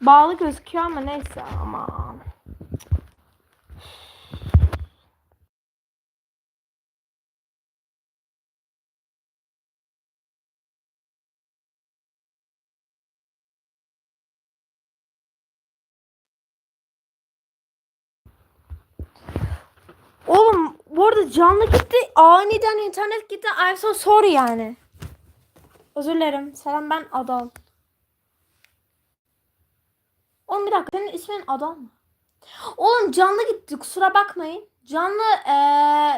Bağlı gözüküyor ama neyse ama. Oğlum bu arada canlı gitti. Aniden internet gitti. I'm so sorry yani. Özür dilerim. Selam ben Adal. Oğlum bir dakika senin ismin Adal mı? Oğlum canlı gitti kusura bakmayın. Canlı eee,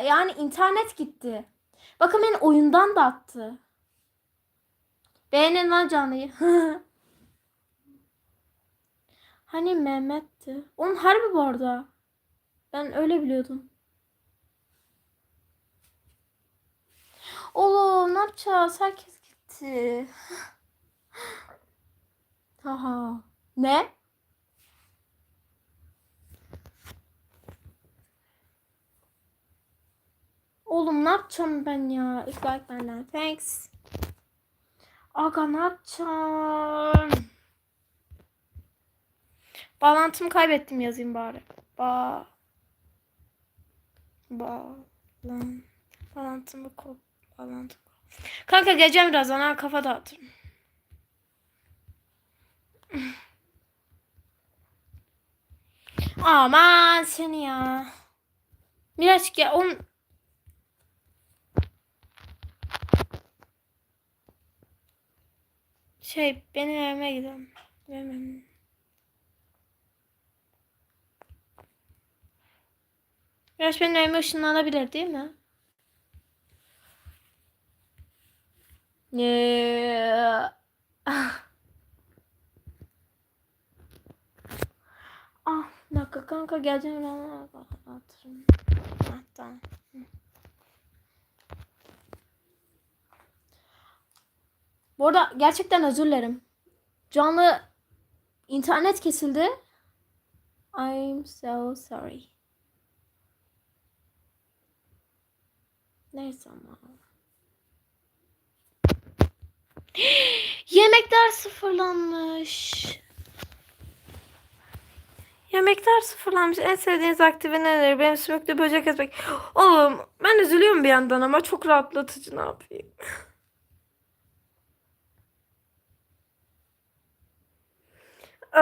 yani internet gitti. Bakın beni oyundan da attı. Beğenin lan canlıyı. hani Mehmet'ti. Onun harbi bu arada. Ben öyle biliyordum. Oğlum ne yapacağız? Herkes gitti. Haha. Ne? Oğlum ne yapacağım ben ya? İlk like benden. Thanks. Aga ne yapacağım? Bağlantımı kaybettim yazayım bari. Ba Bağlan Bağlantımı kop Bağlantımı Kanka geleceğim birazdan ha kafa dağıtırım. Aman seni ya. Biraz gel on şey benim evime gidelim. Benim evime. Biraz benim evime ışınlanabilir değil mi? Yeah. Ah, bir dakika kanka geleceğim ben atırım. Ah, tamam. Bu arada gerçekten özür dilerim. Canlı internet kesildi. I'm so sorry. Neyse ama. Yemekler sıfırlanmış. Yemekler sıfırlanmış. En sevdiğiniz aktivite nedir? Benim sümüklü böcek etmek. Oğlum ben üzülüyorum bir yandan ama çok rahatlatıcı ne yapayım. Ee,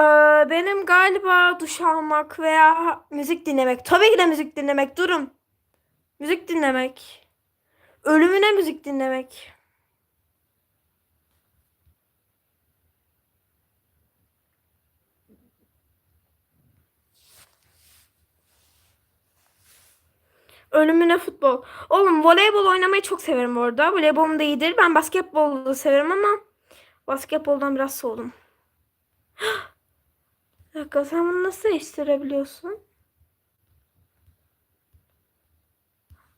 benim galiba duş almak veya müzik dinlemek. Tabii ki de müzik dinlemek. Durun. Müzik dinlemek. Ölümüne müzik dinlemek. Ölümüne futbol. Oğlum voleybol oynamayı çok severim bu arada. Voleybolum da iyidir. Ben basketbolu da severim ama basketboldan biraz soğudum. Bir dakika sen bunu nasıl değiştirebiliyorsun?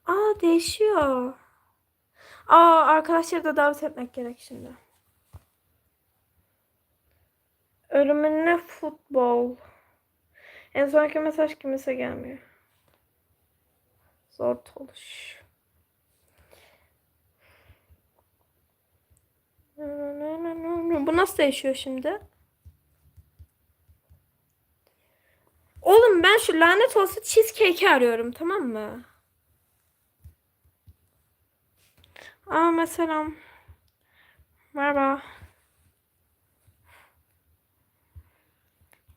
Aa değişiyor. Aa arkadaşları da davet etmek gerek şimdi. Ölümüne futbol. En sonraki mesaj kimse gelmiyor. Zor oluş. Bu nasıl değişiyor şimdi? Oğlum ben şu lanet olası cheesecake'i arıyorum tamam mı? Aa mesela. Merhaba.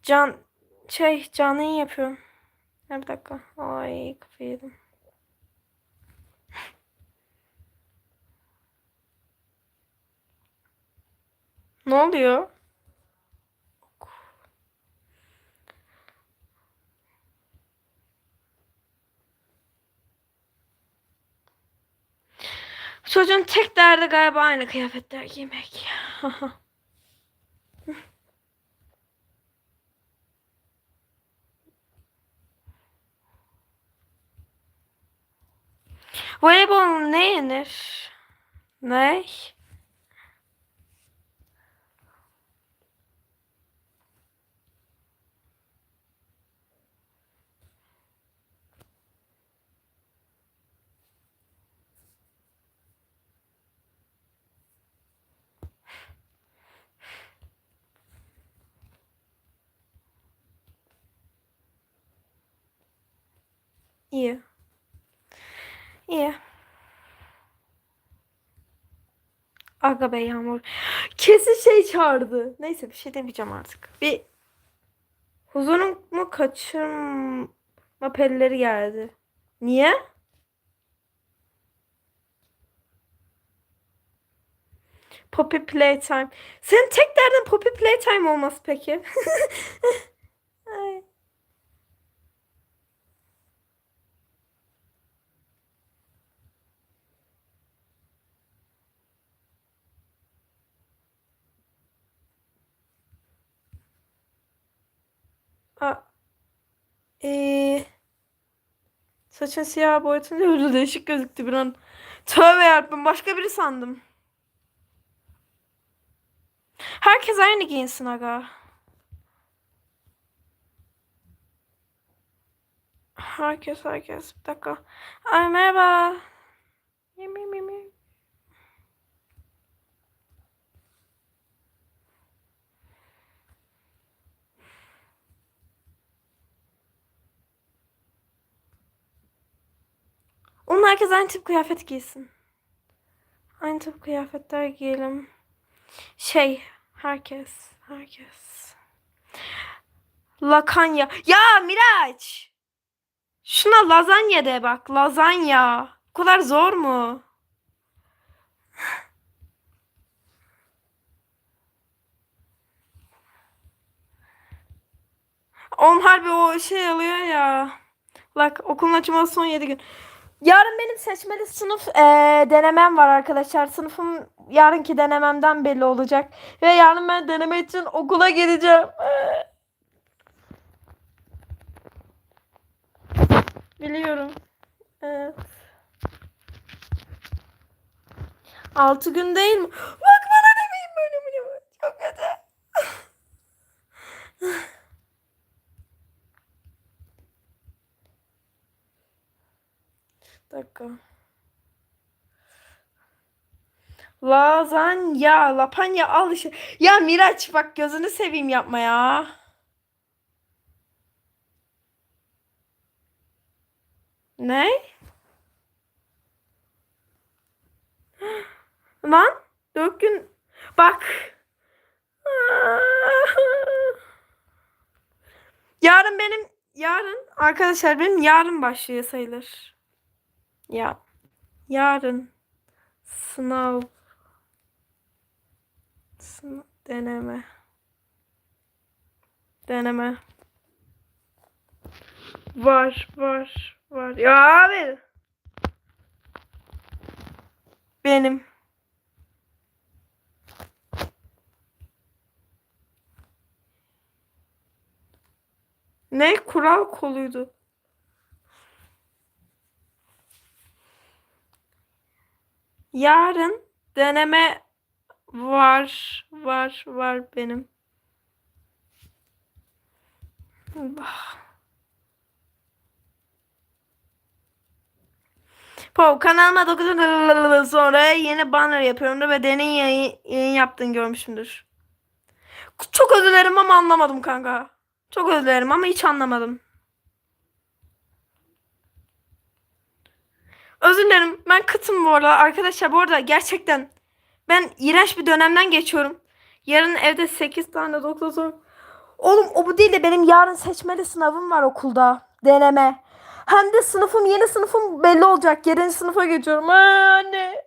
Can şey canlı yayın yapıyorum. Ya bir dakika. Ay kafayı yedim. Ne oluyor? Çocuğun tek derdi galiba aynı kıyafetler giymek. Voleybol ne yenir? Ne? İyi. İyi. Aga be Yağmur. Kesin şey çağırdı. Neyse bir şey demeyeceğim artık. Bir huzurumu kaçırma pelleri geldi. Niye? Poppy Playtime. Senin tek derdin Poppy Playtime olması peki. Ay. A ee, saçın siyah boyatınca öyle değişik gözüktü bir an. Tövbe yarabbim başka biri sandım. Herkes aynı giyinsin aga. Herkes herkes. Bir dakika. Ay merhaba. Mi, mi, mi, mi. Onun herkes aynı tip kıyafet giysin. Aynı tip kıyafetler giyelim. Şey, herkes, herkes. Lakanya. Ya Miraç! Şuna lazanya de bak, lazanya. Bu kadar zor mu? Oğlum harbi o şey alıyor ya. Bak okulun açılması son 7 gün. Yarın benim seçmeli sınıf eee, denemem var arkadaşlar. Sınıfım yarınki denememden belli olacak. Ve yarın ben deneme için okula gideceğim. Biliyorum. Evet. 6 gün değil mi? Bak bana demeyin böyle mi? Çok kötü. Dakika. Lazanya, lapanya al işte. Ya Miraç bak gözünü seveyim yapma ya. Ne? Lan dört gün bak. Yarın benim yarın arkadaşlar benim yarın başlıyor sayılır. Ya yarın sınav sınav deneme deneme. Var var var. Ya abi! Benim. Ne kural koluydu Yarın deneme var, var, var benim. Po kanalıma 9 sonra yeni banner yapıyorumdur ve deney yayın, yayın yaptığını görmüşümdür. Çok özür dilerim ama anlamadım kanka. Çok özür dilerim ama hiç anlamadım. Özür dilerim. Ben kıtım bu arada. Arkadaşlar bu arada gerçekten ben iğrenç bir dönemden geçiyorum. Yarın evde 8 tane doktor sor. Oğlum o bu değil de benim yarın seçmeli sınavım var okulda. Deneme. Hem de sınıfım yeni sınıfım belli olacak. Yedinci sınıfa geçiyorum. Aa, anne.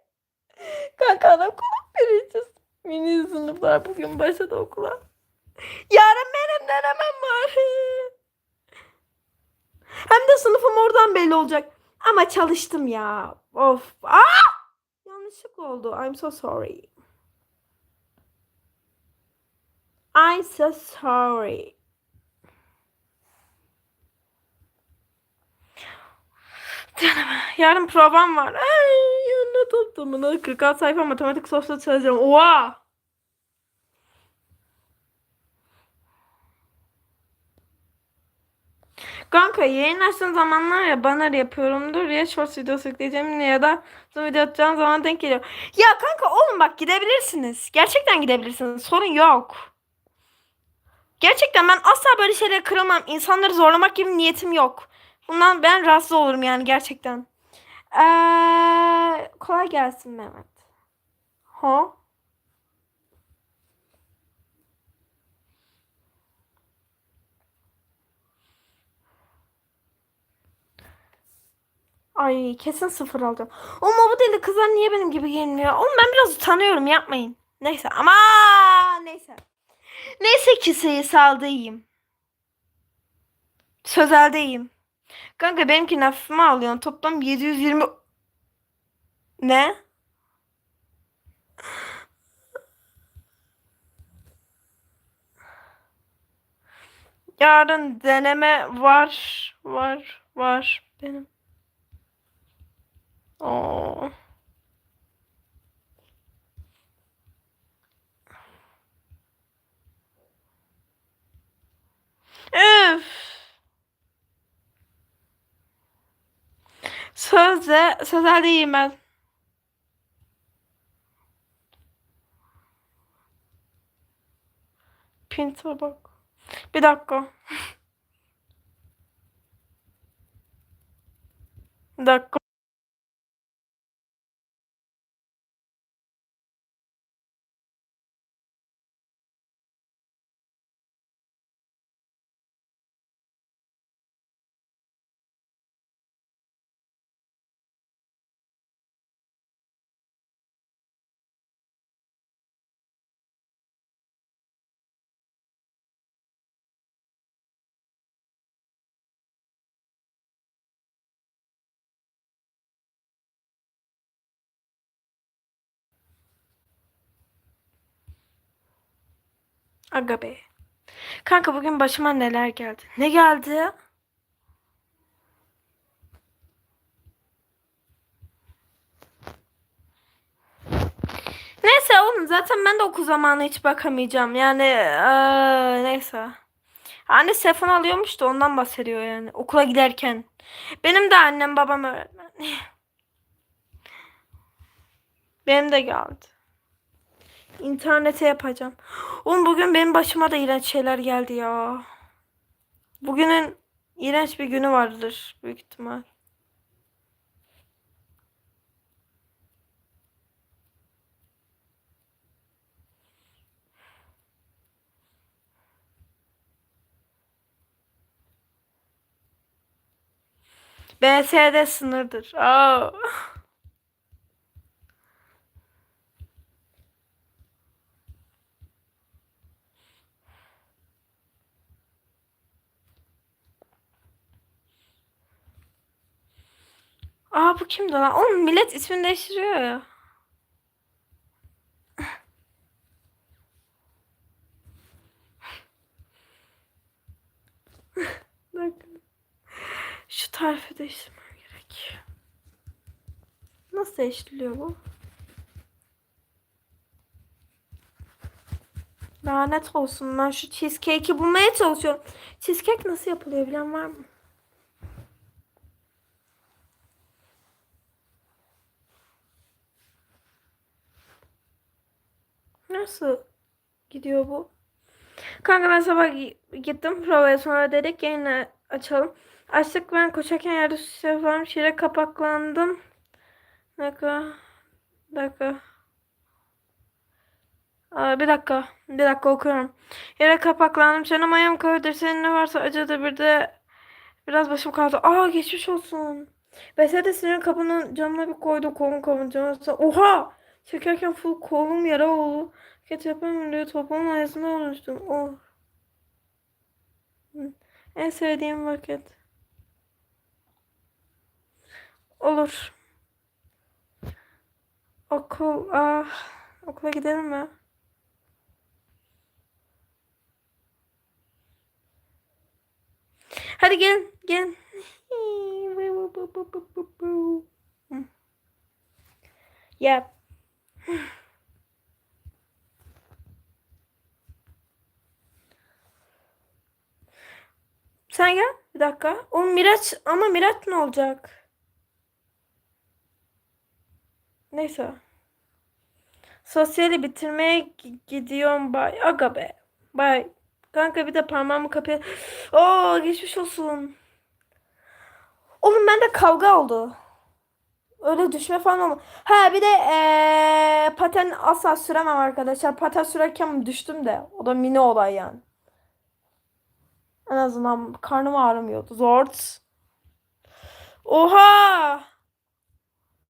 Kanka adam kulak vereceğiz. Mini sınıflar bugün başladı okula. Yarın benim denemem var. Hem de sınıfım oradan belli olacak. Ama çalıştım ya. Of. Aa! Yanlışlık oldu. I'm so sorry. I'm so sorry. Canım, yarın provam var. Ay, ne toplamını 46 sayfa matematik sosyal çalışacağım. Oha! Kanka yayın açtığın zamanlar ya banner yapıyorumdur ya short videosu yükleyeceğim ya da uzun video atacağım zaman denk geliyor. Ya kanka oğlum bak gidebilirsiniz. Gerçekten gidebilirsiniz. Sorun yok. Gerçekten ben asla böyle şeylere kırılmam. İnsanları zorlamak gibi niyetim yok. Bundan ben rahatsız olurum yani gerçekten. Ee, kolay gelsin Mehmet. Ha? Ay kesin sıfır alacağım. O deli kızlar niye benim gibi giyinmiyor? Oğlum ben biraz utanıyorum yapmayın. Neyse ama neyse. Neyse ki sayısalda iyiyim. Sözelde iyiyim. Kanka benimki hafifime alıyorsun. Toplam 720 ne? Yarın deneme var. Var. Var. Benim. Oo. Üf. Sözde, sözelde iyiyim ben. Pinto bak. Bir dakika. Bir dakika. Aga be. Kanka bugün başıma neler geldi? Ne geldi? Neyse oğlum zaten ben de okul zamanı hiç bakamayacağım. Yani eee, neyse. Anne telefon alıyormuş da ondan bahsediyor yani. Okula giderken. Benim de annem babam öğretmen. Benim de geldi. İnternete yapacağım. Oğlum bugün benim başıma da iğrenç şeyler geldi ya. Bugünün iğrenç bir günü vardır büyük ihtimal. BSD sınırdır. Aa. Aa bu kimdi lan? Oğlum millet ismini değiştiriyor ya. Şu tarifi değiştirmem gerek. Nasıl değiştiriliyor bu? Lanet olsun ben şu cheesecake'i bulmaya çalışıyorum. Cheesecake nasıl yapılıyor bilen var mı? Nasıl gidiyor bu? Kanka ben sabah gi- gittim provaya sonra dedik yayını açalım. Açtık ben koşarken yerde şişesi varmış. Şire kapaklandım. Dakika. Dakika. Aa, bir dakika. Bir dakika okuyorum. Yere kapaklandım. Canım ayağım kayıyordur. Senin ne varsa acıdı. Bir de biraz başım kaldı. Aa geçmiş olsun. Bese de senin kapının camına bir koydu. Kolum kapının camına. Oha! Çekerken full kolum yara oldu. Ket yapamıyorum diyor. Topuğun ayasında olmuştum. Oh. En sevdiğim vakit. Olur. Okul. Ah. Okula gidelim mi? Hadi gel. Gel. Yap. Sen gel. Bir dakika. O Miraç ama Miraç ne olacak? Neyse. Sosyali bitirmeye gi- gidiyorum bay. Aga be. Bay. Kanka bir de parmağımı kapıya. Oo geçmiş olsun. Oğlum bende kavga oldu. Öyle düşme falan olma. Ha bir de eee, paten asla süremem arkadaşlar. Paten sürerken düştüm de. O da mini olay yani. En azından karnım ağrımıyordu. Zort. Oha!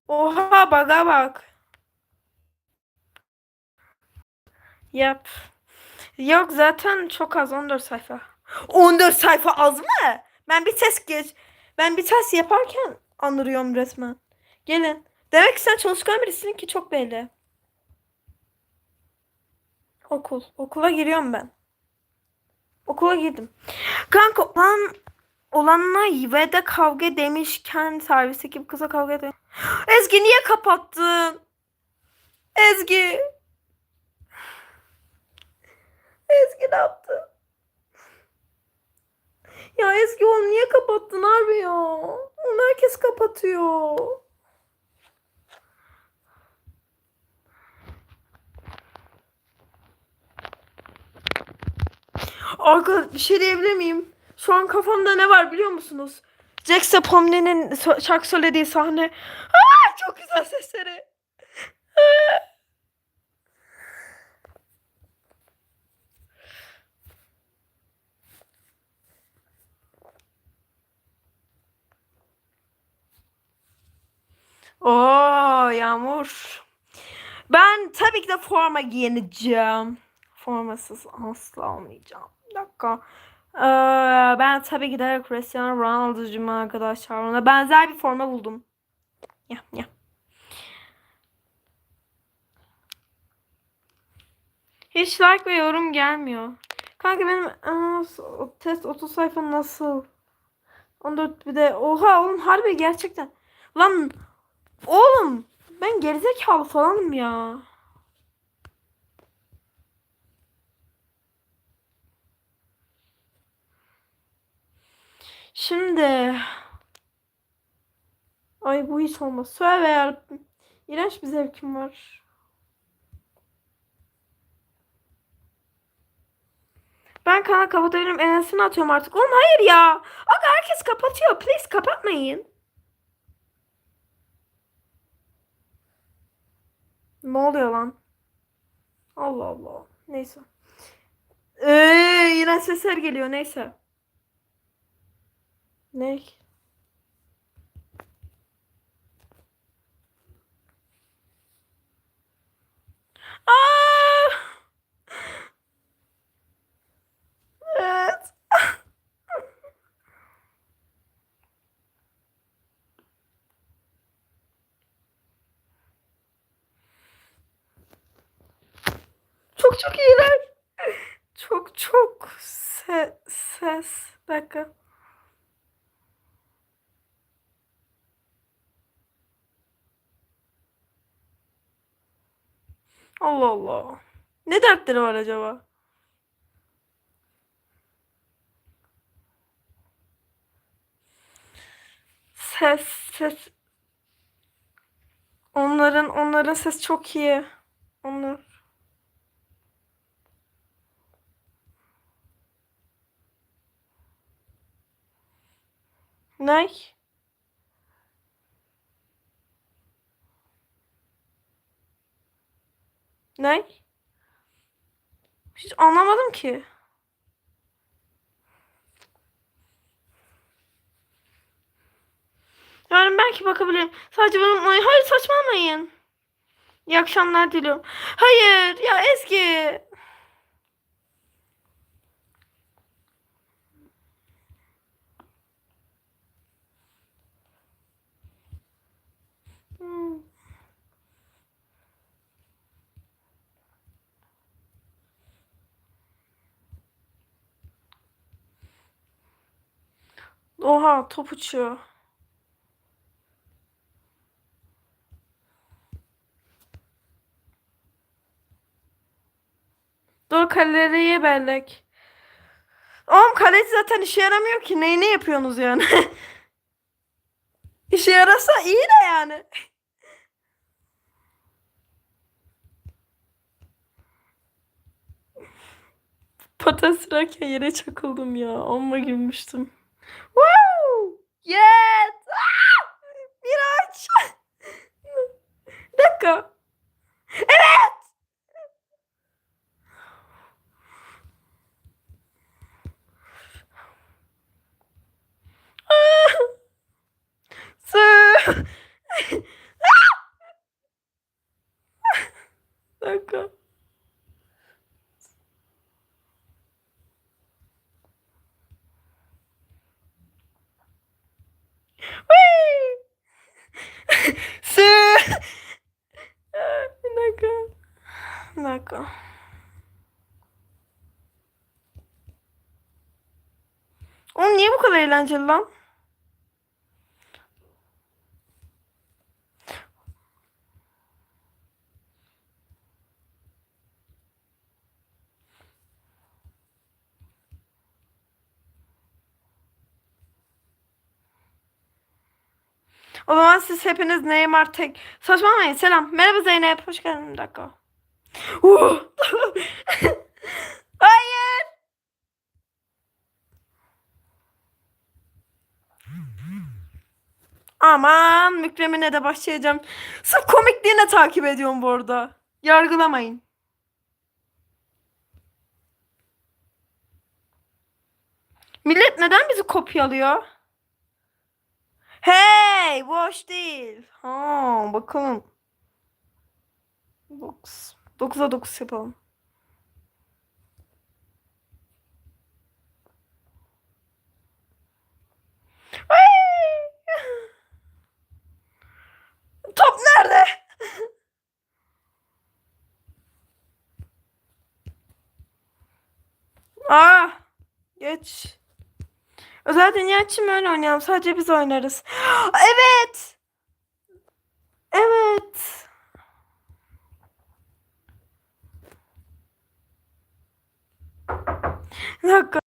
Oha baga bak. Yap. Yok zaten çok az 14 sayfa. 14 sayfa az mı? Ben bir test geç. Ben bir test yaparken anlıyorum resmen. Gelin. Demek ki sen çalışkan birisin ki çok belli. Okul. Okula giriyorum ben. Okula girdim. Kanka olan olanla ve de kavga demişken servise gibi kıza kavga ediyor. Ezgi niye kapattın? Ezgi. Ezgi ne yaptı? Ya Ezgi onu niye kapattın harbi ya? Onu herkes kapatıyor. Arka bir şey diyebilir miyim? Şu an kafamda ne var biliyor musunuz? Jackson Pomni'nin so- şarkı söylediği sahne. Aa, çok güzel sesleri. Oo Yağmur. Ben tabii ki de forma giyineceğim. Formasız asla olmayacağım. Dakika. Ee, ben tabii ki de Cristiano Ronaldo'cum arkadaşlar. Ona benzer bir forma buldum. Ya ya. Hiç like ve yorum gelmiyor. Kanka benim o test 30 sayfa nasıl? 14 bir de oha oğlum harbi gerçekten. Lan oğlum ben gerizekalı falanım ya. Şimdi Ay bu hiç olmaz. Söyle yarabbim. İğrenç bir zevkim var. Ben kanal kapatabilirim. Enesini atıyorum artık. Oğlum hayır ya. Aga herkes kapatıyor. Please kapatmayın. Ne oluyor lan? Allah Allah. Neyse. Ee, yine sesler geliyor. Neyse. Ne? Aa! Evet. Çok çok iyiler. Çok çok se ses. Dakika. Allah Allah. Ne dertleri var acaba? Ses ses. Onların onların ses çok iyi. Onlar. Ne? Ne? Hiç anlamadım ki. Yani belki bakabilirim. Sadece bana hayır saçmalamayın. İyi akşamlar diliyorum. Hayır ya Ezgi. Oha top uçuyor. Dur kaloriye bellek. Oğlum kaleci zaten işe yaramıyor ki. Neyi ne yapıyorsunuz yani? İşe yarasa iyi de yani. Patates yere çakıldım ya. Amma gülmüştüm. Wow! Yes. Ah! Miraç. Dakika. Evet. Su. Dakika. Su. Bir dakika. Bir dakika. Oğlum niye bu kadar eğlenceli lan? O zaman siz hepiniz Neymar tek. Saçmalamayın. Selam. Merhaba Zeynep. Hoş geldin. Bir dakika. Uh! Hayır. Aman Mükremine de başlayacağım. Sırf komikliğine takip ediyorum bu arada. Yargılamayın. Millet neden bizi kopyalıyor? Hey, boş değil. Ha, bakalım. 9. 9'a 9 yapalım. Top nerede? Aa, geç. Özel dünya için öyle oynayalım? Sadece biz oynarız. Evet. Evet. Bir dakika.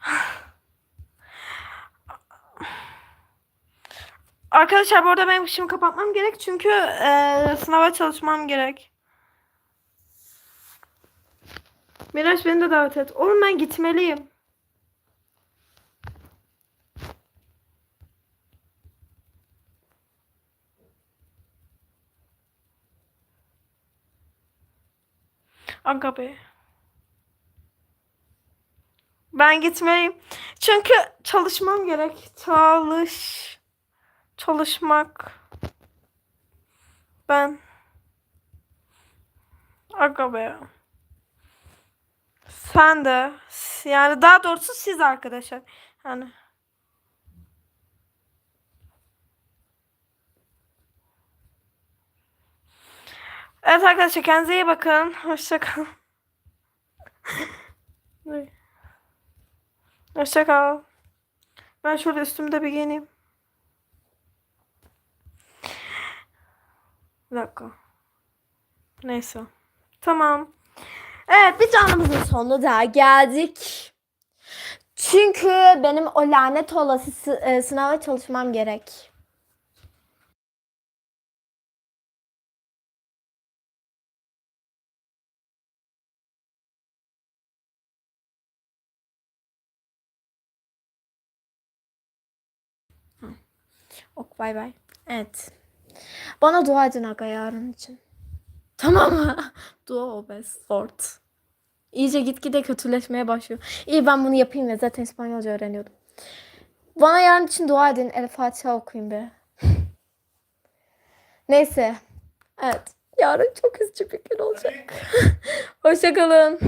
Arkadaşlar bu arada benim şimdi kapatmam gerek çünkü eee, sınava çalışmam gerek. Miraç beni de davet et. Oğlum ben gitmeliyim. Aga be. Ben gitmeliyim. Çünkü çalışmam gerek. Çalış. Çalışmak. Ben. Aga be. Sen de. Yani daha doğrusu siz arkadaşlar. Yani. Evet arkadaşlar kendinize iyi bakın. Hoşçakalın. Hoşçakal. Ben şöyle üstümde bir giyineyim. Bir dakika. Neyse. Tamam. Evet bir canımızın sonuna daha geldik. Çünkü benim o lanet olası sı- e, sınava çalışmam gerek. Ok bay bay. Evet. Bana dua edin aga yarın için. Tamam mı? dua o best sort. İyice gitgide kötüleşmeye başlıyor. İyi ben bunu yapayım ya zaten İspanyolca öğreniyordum. Bana yarın için dua edin. El Fatiha okuyun be. Neyse. Evet. Yarın çok üzücü bir gün olacak. Hoşçakalın.